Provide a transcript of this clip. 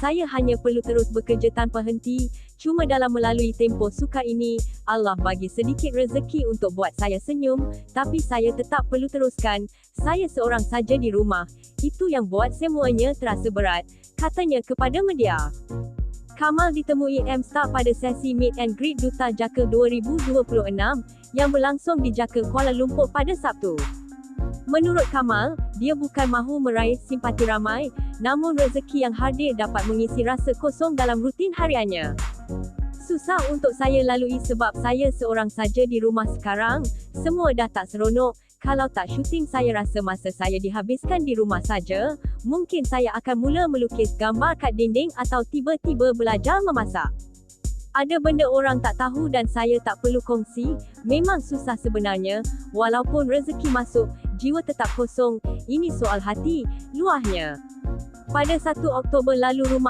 Saya hanya perlu terus bekerja tanpa henti. Cuma dalam melalui tempoh sukar ini, Allah bagi sedikit rezeki untuk buat saya senyum, tapi saya tetap perlu teruskan. Saya seorang saja di rumah. Itu yang buat semuanya terasa berat, katanya kepada media. Kamal ditemui M-Star pada sesi meet and greet Duta Jakel 2026 yang berlangsung di Jakel Kuala Lumpur pada Sabtu. Menurut Kamal, dia bukan mahu meraih simpati ramai, namun rezeki yang hadir dapat mengisi rasa kosong dalam rutin hariannya. Susah untuk saya lalui sebab saya seorang saja di rumah sekarang, semua dah tak seronok, kalau tak syuting saya rasa masa saya dihabiskan di rumah saja, mungkin saya akan mula melukis gambar kat dinding atau tiba-tiba belajar memasak. Ada benda orang tak tahu dan saya tak perlu kongsi, memang susah sebenarnya, walaupun rezeki masuk, jiwa tetap kosong, ini soal hati, luahnya. Pada 1 Oktober lalu rumah